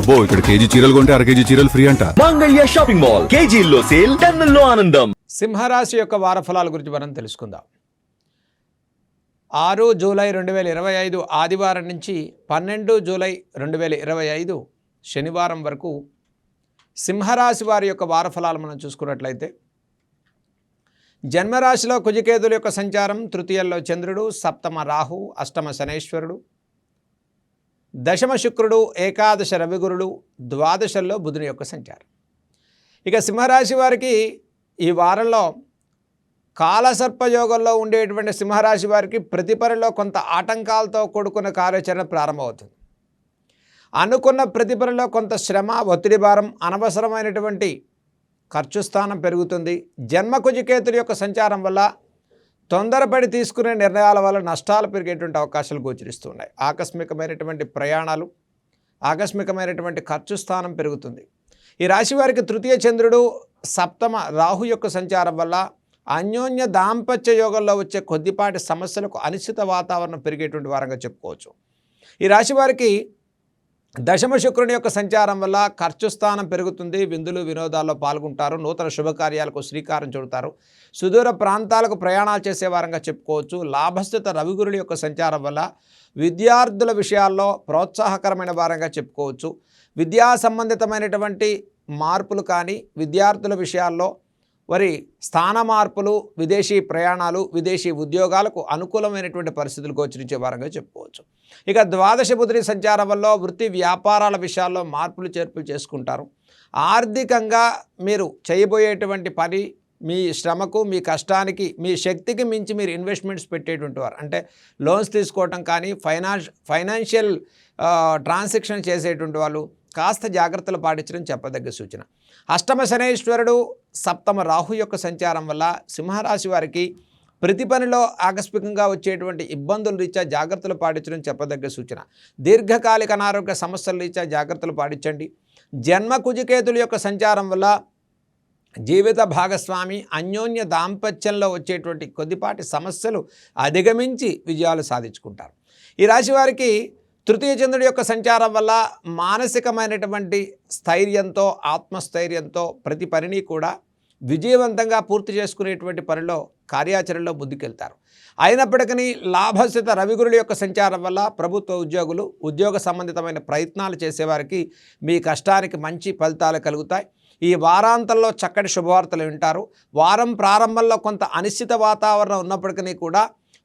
అబ్బో ఇక్కడ కేజీ చీరలు కొంటే అర కేజీ చీరలు ఫ్రీ అంట. Mangalya shopping mall. కేజీల్లో సేల్ టన్నుల్లో ఆనందం. సింహరాశి యొక్క వారఫలాల గురించి మనం తెలుసుకుందాం. ఆరు జూలై రెండు వేల ఇరవై ఐదు ఆదివారం నుంచి పన్నెండు జూలై రెండు వేల ఇరవై ఐదు శనివారం వరకు సింహరాశి వారి యొక్క వారఫలాలు మనం చూసుకున్నట్లయితే జన్మరాశిలో కుజికేతుల యొక్క సంచారం తృతీయంలో చంద్రుడు సప్తమ రాహు అష్టమ శనేశ్వరుడు దశమ శుక్రుడు ఏకాదశ రవిగురుడు ద్వాదశల్లో బుధుని యొక్క సంచారం. ఇక సింహరాశి వారికి ఈ వారంలో కాలసర్పయోగంలో ఉండేటువంటి సింహరాశి వారికి ప్రతి పనిలో కొంత ఆటంకాలతో కూడుకున్న కార్యాచరణ ప్రారంభమవుతుంది. అనుకున్న ప్రతి పనిలో కొంత శ్రమ ఒత్తిడి భారం అనవసరమైనటువంటి ఖర్చు స్థానం పెరుగుతుంది. జన్మకుజికేతుడి యొక్క సంచారం వల్ల తొందరపడి తీసుకునే నిర్ణయాల వల్ల నష్టాలు పెరిగేటువంటి అవకాశాలు గోచరిస్తున్నాయి. ఆకస్మికమైనటువంటి ప్రయాణాలు ఆకస్మికమైనటువంటి ఖర్చు స్థానం పెరుగుతుంది. ఈ రాశి వారికి తృతీయ చంద్రుడు సప్తమ రాహు యొక్క సంచారం వల్ల అన్యోన్య దాంపత్య యోగంలో వచ్చే కొద్దిపాటి సమస్యలకు అనిశ్చిత వాతావరణం పెరిగేటువంటి వారంగా చెప్పుకోవచ్చు. ఈ రాశి వారికి దశమ శుక్రుని యొక్క సంచారం వల్ల ఖర్చు స్థానం పెరుగుతుంది. విందులు వినోదాల్లో పాల్గొంటారు. నూతన శుభకార్యాలకు శ్రీకారం చుడతారు. సుదూర ప్రాంతాలకు ప్రయాణాలు చేసే వారంగా చెప్పుకోవచ్చు. లాభస్థిత రవిగురుడి యొక్క సంచారం వల్ల విద్యార్థుల విషయాల్లో ప్రోత్సాహకరమైన వారంగా చెప్పుకోవచ్చు. విద్యా సంబంధితమైనటువంటి మార్పులు కానీ విద్యార్థుల విషయాల్లో మరి స్థాన మార్పులు విదేశీ ప్రయాణాలు విదేశీ ఉద్యోగాలకు అనుకూలమైనటువంటి పరిస్థితులు గోచరించే వారంగా చెప్పుకోవచ్చు. ఇక ద్వాదశ బుధుడి సంచారం వల్ల వృత్తి వ్యాపారాల విషయాల్లో మార్పులు చేర్పులు చేసుకుంటారు. ఆర్థికంగా మీరు చేయబోయేటువంటి పని మీ శ్రమకు మీ కష్టానికి మీ శక్తికి మించి మీరు ఇన్వెస్ట్మెంట్స్ పెట్టేటువంటి వారు. అంటే లోన్స్ తీసుకోవటం కానీ ఫైనాన్స్ ఫైనాన్షియల్ ట్రాన్సాక్షన్ చేసేటువంటి వాళ్ళు కాస్త జాగ్రత్తలు పాటించడం చెప్పదగ్గ సూచన. అష్టమ శనేశ్వరుడు సప్తమ రాహు యొక్క సంచారం వల్ల సింహరాశి వారికి ప్రతి పనిలో ఆకస్మికంగా వచ్చేటువంటి ఇబ్బందుల రీత్యా జాగ్రత్తలు పాటించడం చెప్పదగ్గ సూచన. దీర్ఘకాలిక అనారోగ్య సమస్యల రీత్యా జాగ్రత్తలు పాటించండి. జన్మ కుజికేతుల యొక్క సంచారం వల్ల జీవిత భాగస్వామి అన్యోన్య దాంపత్యంలో వచ్చేటువంటి కొద్దిపాటి సమస్యలు అధిగమించి విజయాలు సాధించుకుంటారు. ఈ రాశి వారికి తృతీయ చంద్రుడి యొక్క సంచారం వల్ల మానసికమైనటువంటి స్థైర్యంతో ఆత్మస్థైర్యంతో ప్రతి పనిని కూడా విజయవంతంగా పూర్తి చేసుకునేటువంటి పనిలో కార్యాచరణలో ముందుకెళ్తారు. అయినప్పటికీ లాభస్థిత రవిగురుల యొక్క సంచారం వల్ల ప్రభుత్వ ఉద్యోగులు ఉద్యోగ సంబంధితమైన ప్రయత్నాలు చేసేవారికి మీ కష్టానికి మంచి ఫలితాలు కలుగుతాయి. ఈ వారాంతంలో చక్కటి శుభవార్తలు వింటారు. వారం ప్రారంభంలో కొంత అనిశ్చిత వాతావరణం ఉన్నప్పటికీ కూడా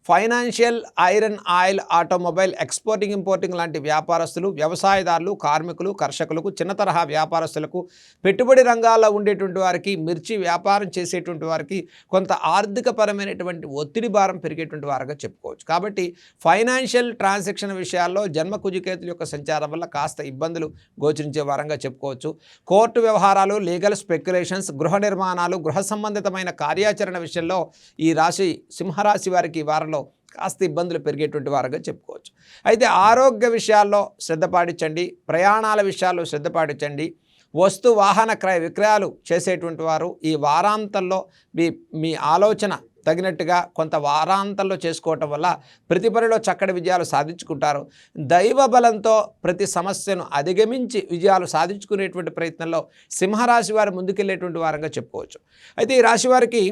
financial iron oil automobile exporting importing లాంటి వ్యాపారస్తులు వ్యవసాయదారులు కార్మికులు కర్షకులకు చిన్న తరహా వ్యాపారస్తులకు పెట్టుబడి రంగాల్లో ఉండేటువంటి వారికి మిర్చి వ్యాపారం చేసేటువంటి వారికి కొంత ఆర్థికపరమైనటువంటి ఒత్తిడి భారం పెరిగేటువంటి వారుగా చెప్పుకోవచ్చు. కాబట్టి ఫైనాన్షియల్ ట్రాన్సాక్షన్ విషయాల్లో జన్మ కుజికేతుల యొక్క సంచారం వల్ల కాస్త ఇబ్బందులు గోచరించే వారంగా చెప్పుకోవచ్చు. కోర్టు వ్యవహారాలు లీగల్ స్పెక్యులేషన్స్ గృహ నిర్మాణాలు గృహ సంబంధితమైన కార్యాచరణ విషయంలో ఈ రాశి సింహరాశి వారికి ఈ వారంలో కాస్త ఇబ్బందులు పెరిగేటువంటి వారుగా చెప్పుకోవచ్చు. అయితే ఆరోగ్య విషయాల్లో శ్రద్ధ పాటించండి ప్రయాణాల విషయాల్లో శ్రద్ధ పాటించండి వస్తు వాహన క్రయ విక్రయాలు చేసేటువంటి వారు ఈ వారాంతంలో మీ మీ ఆలోచన తగినట్టుగా కొంత వారాంతంలో చేసుకోవటం వల్ల ప్రతి పనిలో చక్కటి విజయాలు సాధించుకుంటారు. దైవ బలంతో ప్రతి సమస్యను అధిగమించి విజయాలు సాధించుకునేటువంటి ప్రయత్నంలో సింహరాశి వారు ముందుకెళ్ళేటువంటి వారంగా చెప్పుకోవచ్చు. అయితే ఈ రాశి వారికి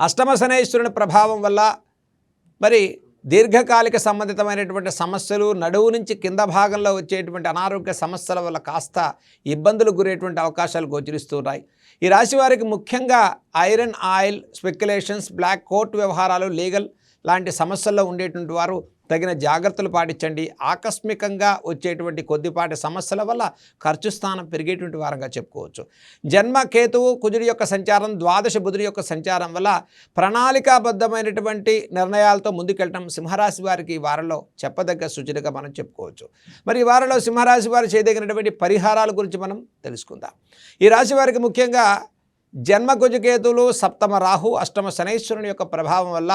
అష్టమ శనేశ్వరుని ప్రభావం వల్ల మరి దీర్ఘకాలిక సంబంధితమైనటువంటి సమస్యలు నడువు నుంచి కింద భాగంలో వచ్చేటువంటి అనారోగ్య సమస్యల వల్ల కాస్త ఇబ్బందులు గురేటువంటి అవకాశాలు గోచరిస్తున్నాయి ఈ రాశి వారికి ముఖ్యంగా iron oil speculations black court వ్యవహారాలు లీగల్ లాంటి సమస్యల్లో ఉండేటువంటి వారు తగిన జాగ్రత్తలు పాటించండి. ఆకస్మికంగా వచ్చేటువంటి కొద్దిపాటి సమస్యల వల్ల ఖర్చు స్థానం పెరిగేటువంటి వారంగా చెప్పుకోవచ్చు. జన్మ కేతువు కుజుడి యొక్క సంచారం ద్వాదశ బుధుడి యొక్క సంచారం వల్ల ప్రణాళికాబద్ధమైనటువంటి నిర్ణయాలతో ముందుకెళ్ళటం సింహరాశి వారికి ఈ చెప్పదగ్గ సూచనగా మనం చెప్పుకోవచ్చు. మరి ఈ వారంలో సింహరాశి వారు చేయదగినటువంటి పరిహారాల గురించి మనం తెలుసుకుందాం. ఈ రాశి వారికి ముఖ్యంగా జన్మ కుజకేతువులు సప్తమ రాహు అష్టమ శనైశ్వరుని యొక్క ప్రభావం వల్ల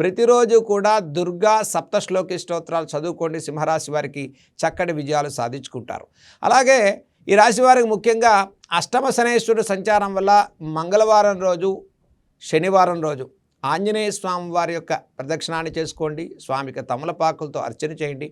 ప్రతిరోజు కూడా దుర్గా సప్తశ్లోకి స్తోత్రాలు చదువుకోండి. సింహరాశి వారికి చక్కటి విజయాలు సాధించుకుంటారు. అలాగే ఈ రాశి వారికి ముఖ్యంగా అష్టమ శనేశ్వరుడు సంచారం వల్ల మంగళవారం రోజు శనివారం రోజు ఆంజనేయ స్వామి వారి యొక్క ప్రదక్షిణాన్ని చేసుకోండి. స్వామికి తమలపాకులతో అర్చన చేయండి.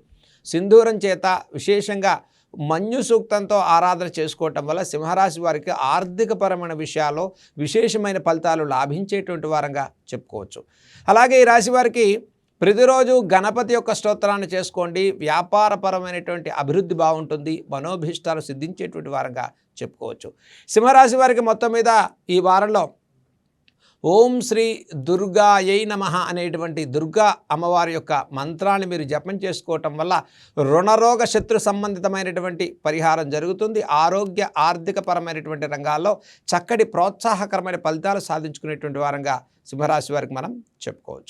సింధూరం చేత విశేషంగా మన్యు సూక్తంతో ఆరాధన చేసుకోవటం వల్ల సింహరాశి వారికి ఆర్థికపరమైన విషయాల్లో విశేషమైన ఫలితాలు లాభించేటువంటి వారంగా చెప్పుకోవచ్చు. అలాగే ఈ రాశి వారికి ప్రతిరోజు గణపతి యొక్క స్తోత్రాన్ని చేసుకోండి. వ్యాపారపరమైనటువంటి అభివృద్ధి బాగుంటుంది. మనోభీష్టాలు సిద్ధించేటువంటి వారంగా చెప్పుకోవచ్చు. సింహరాశి వారికి మొత్తం మీద ఈ వారంలో ఓం శ్రీ దుర్గాయై నమ అనేటువంటి దుర్గా అమ్మవారి యొక్క మంత్రాన్ని మీరు జపం చేసుకోవటం వల్ల రుణరోగ శత్రు సంబంధితమైనటువంటి పరిహారం జరుగుతుంది. ఆరోగ్య ఆర్థిక పరమైనటువంటి రంగాల్లో చక్కటి ప్రోత్సాహకరమైన ఫలితాలు సాధించుకునేటువంటి వారంగా సింహరాశి వారికి మనం చెప్పుకోవచ్చు.